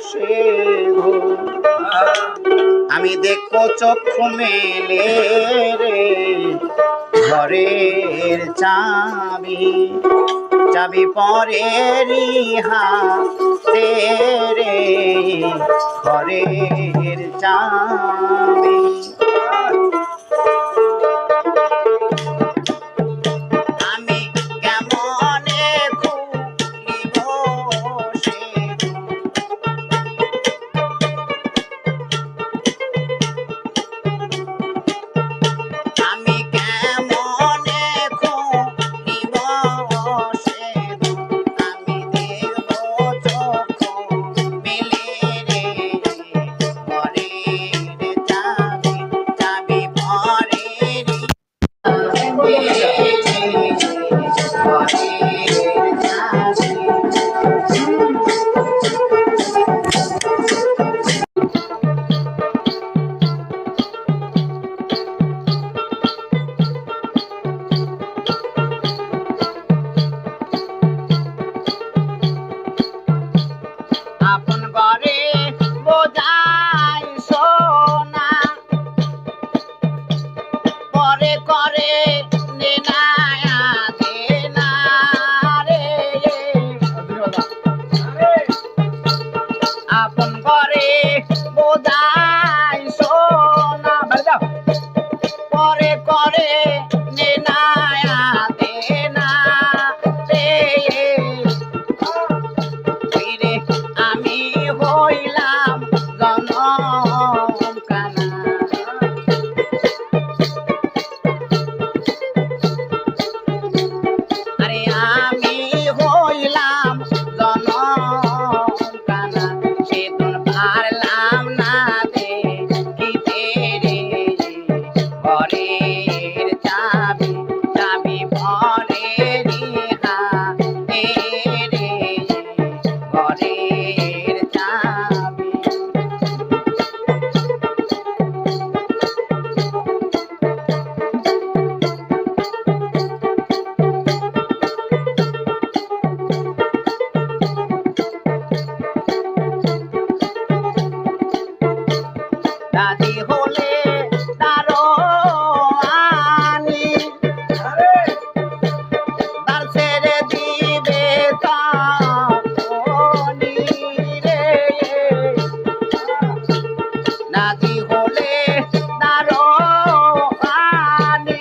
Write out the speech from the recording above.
সে আমি দেখো চক্ষু মেলে রে ঘরের চাবি। চাবি পরে রিহা তেরে ঘরের চাবি। দাদি হলে তারো আনি। তার ছেড়ে দিবে তানি রে। দাদি হলে তারো আনি